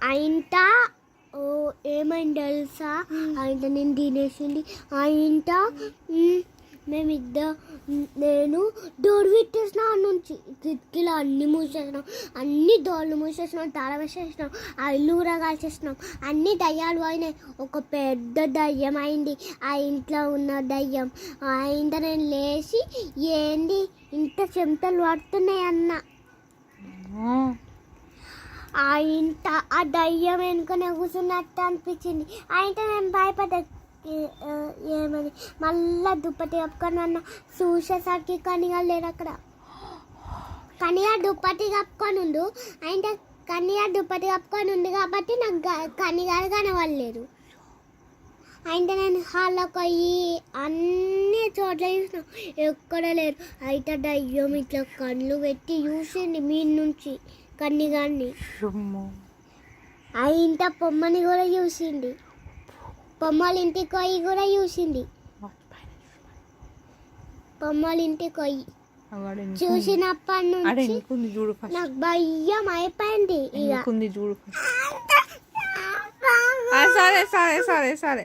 ఆ ఇంట ఓ ఏమైంది తెలుసా? ఆ ఇంట నేను తినేసింది. ఆ ఇంట మ్, మేమిద్దరు నేను డోర్ పెట్టేసిన నుంచి. కిటికీలు అన్ని మూసేసినాం. అన్ని డోర్లు మూసేసినాం తాళ వేసేసినాం ఆ ఇల్లు కూడా కాల్చేసినాం. అన్ని దయ్యాలు అయినాయి ఒక పెద్ద దయ్యం అయింది. ఆ ఇంట్లో ఉన్న దయ్యం. ఆ ఇంట నేను లేచి ఏంది? ఇంత చెమటలు పడుతున్నాయి అన్న ఆ ఇంట ఆ దయ్యం వెనుకనే కూర్చున్నట్టు అనిపించింది. ఆ ఇంట నేను భయపడ్డా ఏమని? మళ్ళా దుప్పటి కప్పుకొని అన్న చూసేసరికి కనిగా లేరు అక్కడ. కనిగా దుప్పటి కప్పుకొని ఉండు. ఆయన కనిగా దుప్పటి కప్పుకొని ఉంది కాబట్టి నాకు కనిగా కనబడలేదు అయితే నేను హాల్లోకి పోయి అన్ని చోట్ల చూసిన ఎక్కడ లేరు. అయితే దయ్యం ఇట్లా కళ్ళు పెట్టి చూసింది మీ నుంచి కన్నిగాన్ని ఆ ఇంట పొమ్మని కూడా చూసింది. పొమ్మల ఇంటికి పోయి కూడా చూసింది. పొమ్మల ఇంటికి పోయి. చూసినప్పటి నుంచి నాకు భయం అయిపోయింది ఇక. సరే సరే సరే సరే.